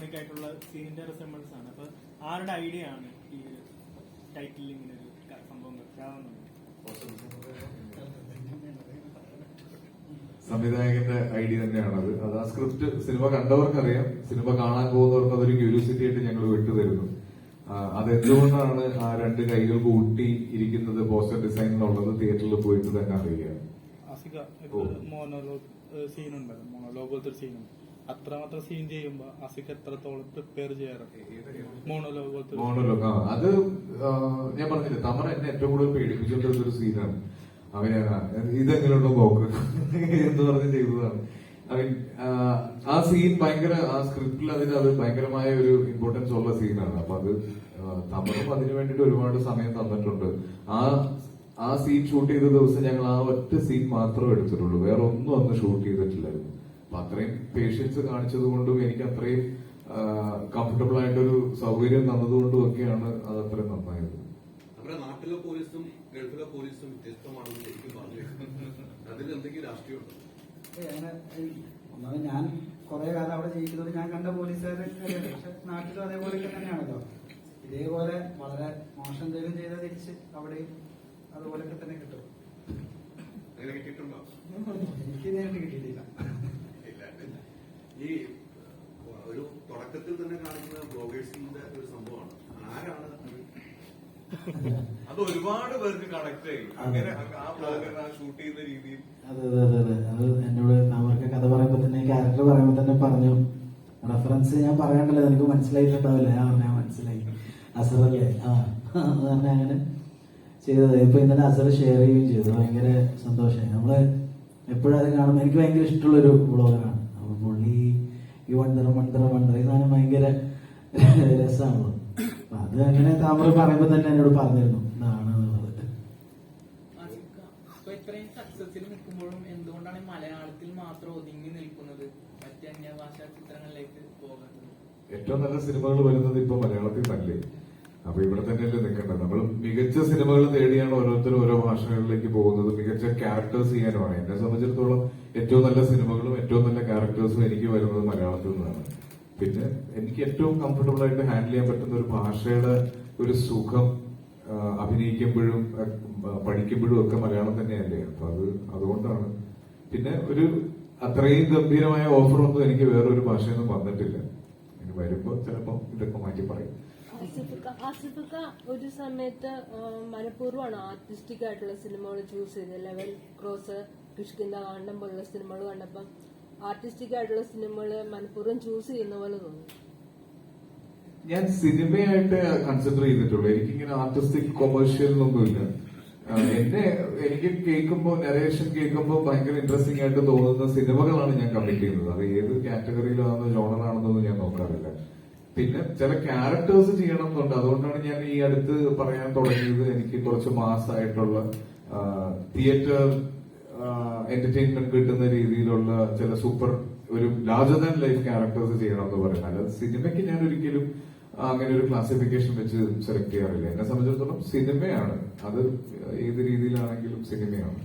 Iconic ആയിട്ടുള്ള സീനിന്റെ resembles ആണ്. അപ്പൊ ആരുടെ ഐഡിയ ആണ് ഈ ടൈറ്റിൽ ഇങ്ങനെ ഒരു സംഭവം വെക്കാവുന്നത്? സംവിധായകന്റെ ഐഡിയ തന്നെയാണ് അത് ആ സ്ക്രിപ്റ്റ് സിനിമ കണ്ടവർക്കറിയാം. സിനിമ കാണാൻ പോകുന്നവർക്ക് അതൊരു ക്യൂരിയോസിറ്റി ആയിട്ട് ഞങ്ങൾ വിട്ടുതരുന്നു. അത് എന്തുകൊണ്ടാണ് ആ രണ്ട് കൈകൾ കൂട്ടി ഇരിക്കുന്നത് പോസ്റ്റർ ഡിസൈൻ എന്നുള്ളത് തിയേറ്ററിൽ പോയിട്ട് തന്നെ ഓ. മോണോലോഗ് ഉണ്ടല്ലോ മോണോലോഗ് പോലത്തെ സീനുണ്ട് അത്രമാത്രം സീൻ ചെയ്യുമ്പോ അസിക്ക് എത്രത്തോളം പ്രിപ്പയർ ചെയ്യാറുണ്ട്? മോണോലോഗ് പോലത്തെ മോണോലോഗ് അത് ഞാൻ പറഞ്ഞില്ല തമർ എന്നെ ഏറ്റവും കൂടുതൽ പേടിപ്പിച്ചുകൊണ്ടിരുന്ന ഒരു സീനാണ് അവന് ഇതെങ്ങനെയുള്ള ബോക്ക് എന്ന് പറഞ്ഞ് ചെയ്തതാണ്. ഐ മീൻ ആ സീൻ ഭയങ്കര ആ സ്ക്രിപ്റ്റിൽ അതിന് അത് ഭയങ്കരമായ ഒരു ഇമ്പോർട്ടൻസ് ഉള്ള സീനാണ് അപ്പൊ അത് തമറും അതിനു വേണ്ടിയിട്ട് ഒരുപാട് സമയം തന്നിട്ടുണ്ട്. ആ ആ സീൻ ഷൂട്ട് ചെയ്ത ദിവസം ഞങ്ങൾ ആ ഒറ്റ സീൻ മാത്രമേ എടുത്തിട്ടുള്ളൂ. വേറെ ഒന്നും അന്ന് ഷൂട്ട് ചെയ്തിട്ടില്ലായിരുന്നു. അത്രയും പേഷ്യൻസ് കാണിച്ചത് കൊണ്ടും എനിക്ക് അത്രയും കംഫർട്ടബിൾ ആയിട്ടൊരു സൗകര്യം തന്നതുകൊണ്ടും ഒക്കെയാണ് അത് അത്രയും നന്നായത്. നമ്മുടെ നാട്ടിലെ പോലീസും ഗൾഫിലെ പോലീസും വ്യത്യസ്തമാണെന്ന് ശരിക്കും പറഞ്ഞു അതിൽ എന്തെങ്കിലും രാഷ്ട്രീയമുണ്ടോ? ഏയ് അങ്ങനെ ഏയ് ഒന്നാമത് ഞാൻ കുറെ കാലം അവിടെ ജീവിക്കുന്നത് ഞാൻ കണ്ട പോലീസുകാരെ പക്ഷെ നാട്ടിലും അതേപോലെയൊക്കെ തന്നെയാണല്ലോ. ഇതേപോലെ വളരെ മോശം എന്തെങ്കിലും ചെയ്താൽ തിരിച്ച് അവിടെയും അതുപോലെയൊക്കെ തന്നെ കിട്ടും. എനിക്ക് നേരിട്ട് കിട്ടിയിട്ടില്ല. ഈ ഒരു തുടക്കത്തിൽ തന്നെ കാണിക്കുന്ന ബ്ലോഗേഴ്സിന്റെ ഒരു സംഭവമാണ്. ആരാണ് അത്? ഒരുപാട് പേർക്ക് കണക്ട് ആയി. അങ്ങനെ ആ ബ്ലോഗർ ഷൂട്ട് ചെയ്യുന്ന രീതിയിൽ. അതെ അതെ അതെ അതെ. അത് എന്നോട് അവർക്ക് കഥ പറയുമ്പോ തന്നെ ക്യാരക്ടർ പറയുമ്പോ തന്നെ പറഞ്ഞു. റെഫറൻസ് ഞാൻ പറയണ്ടല്ലോ എനിക്ക് മനസ്സിലായിട്ടുണ്ടാവില്ല. ഞാൻ പറഞ്ഞാൽ മനസ്സിലായി അസറല്ലേ ആ അത് തന്നെ അങ്ങനെ ചെയ്തത്. ഇപ്പൊ ഇന്നലെ അസർ ഷെയർ ചെയ്യുകയും ചെയ്തു. ഭയങ്കര സന്തോഷമായി. നമ്മൾ എപ്പോഴും അത് കാണുമ്പോൾ എനിക്ക് ഭയങ്കര ഇഷ്ടമുള്ള ഒരു ബ്ലോഗറാണ് ഈ വണ്ടറ വണ്ടർ വണ്ടർ ഈ സാധനം ഭയങ്കര രസമാണല്ലോ അപ്പൊ അത് അങ്ങനെ താമര പറയുമ്പോ തന്നെ എന്നോട് പറഞ്ഞിരുന്നു. ഇതാണ് എന്നുള്ളത് ആസിക്ക, ഇപ്പൊ ഇത്രയും സക്സസിൽ നിൽക്കുമ്പോഴും എന്തുകൊണ്ടാണ് മലയാളത്തിൽ മാത്രം ഒതുങ്ങി നിൽക്കുന്നത്? മറ്റ് അന്യഭാഷാ ചിത്രങ്ങളിലേക്ക് പോകാത്തത്. ഏറ്റവും നല്ല സിനിമകൾ വരുന്നത് ഇപ്പൊ മലയാളത്തിൽ ക്യാരക്ടേഴ്സ് ചെയ്യാനുമാണ് എന്നെ സംബന്ധിച്ചിടത്തോളം ഏറ്റവും നല്ല സിനിമകളും ഏറ്റവും നല്ല ക്യാരക്ടേഴ്സും എനിക്ക് വരുന്നത് മലയാളത്തിൽ നിന്നാണ്. പിന്നെ എനിക്ക് ഏറ്റവും കംഫർട്ടബിൾ ആയിട്ട് ഹാൻഡിൽ ചെയ്യാൻ പറ്റുന്ന ഒരു ഭാഷയുടെ ഒരു സുഖം അഭിനയിക്കുമ്പോഴും പഠിക്കുമ്പോഴും ഒക്കെ മലയാളം തന്നെയല്ലേ? അപ്പൊ അത് അതുകൊണ്ടാണ്. പിന്നെ ഒരു അത്രയും ഗംഭീരമായ ഓഫറൊന്നും എനിക്ക് വേറൊരു ഭാഷയൊന്നും വന്നിട്ടില്ല. ഇനി വരുമ്പോ ചിലപ്പോ ഇതൊക്കെ മാറ്റി പറയും. ആസിഫിക്ക ഒരു സമയത്ത് മനഃപൂർവമാണ് ആർട്ടിസ്റ്റിക് ആയിട്ടുള്ള സിനിമകൾ ചൂസ് ചെയ്തത്. ലെവൽ ക്രോസ് കിഷ്കിന്ത കാണ്ടം പോലുള്ള സിനിമകൾ കണ്ടപ്പം ആർട്ടിസ്റ്റിക് ആയിട്ടുള്ള സിനിമകൾ മനഃപൂർവം ചൂസ് ചെയ്യുന്ന പോലെ തോന്നി. ഞാൻ സിനിമയായിട്ട് കൺസിഡർ ചെയ്തിട്ടുള്ളൂ. എനിക്കിങ്ങനെ ആർട്ടിസ്റ്റിക് കൊമേഴ്ഷ്യൽ ഒന്നുമില്ല എന്നെ എനിക്ക് കേൾക്കുമ്പോൾ നരേഷൻ കേൾക്കുമ്പോൾ ഭയങ്കര ഇൻട്രസ്റ്റിംഗ് ആയിട്ട് തോന്നുന്ന സിനിമകളാണ് ഞാൻ കമ്മിറ്റ് ചെയ്യുന്നത്. അത് ഏത് കാറ്റഗറിയിലാണെന്നോ ജോണറാണെന്നൊന്നും ഞാൻ നോക്കാറില്ല. പിന്നെ ചില ക്യാരക്ടേഴ്സ് ചെയ്യണം എന്നുണ്ട് അതുകൊണ്ടാണ് ഞാൻ ഈ അടുത്ത് പറയാൻ തുടങ്ങിയത്. എനിക്ക് കുറച്ച് മാസമായിട്ടുള്ള തിയേറ്റർ എന്റർടൈൻമെന്റ് കിട്ടുന്ന രീതിയിലുള്ള ചില സൂപ്പർ ഒരു ലാർജർ ദാൻ ലൈഫ് ക്യാരക്ടേഴ്സ് ചെയ്യണം എന്ന് പറയുന്നത്. അല്ലാതെ സിനിമയ്ക്ക് ഞാൻ ഒരിക്കലും അങ്ങനെ ഒരു ക്ലാസിഫിക്കേഷൻ വെച്ച് സെലക്ട് ചെയ്യാറില്ല. എന്നെ സംബന്ധിച്ചിടത്തോളം സിനിമയാണ് അത് ഏത് രീതിയിലാണെങ്കിലും സിനിമയാണ്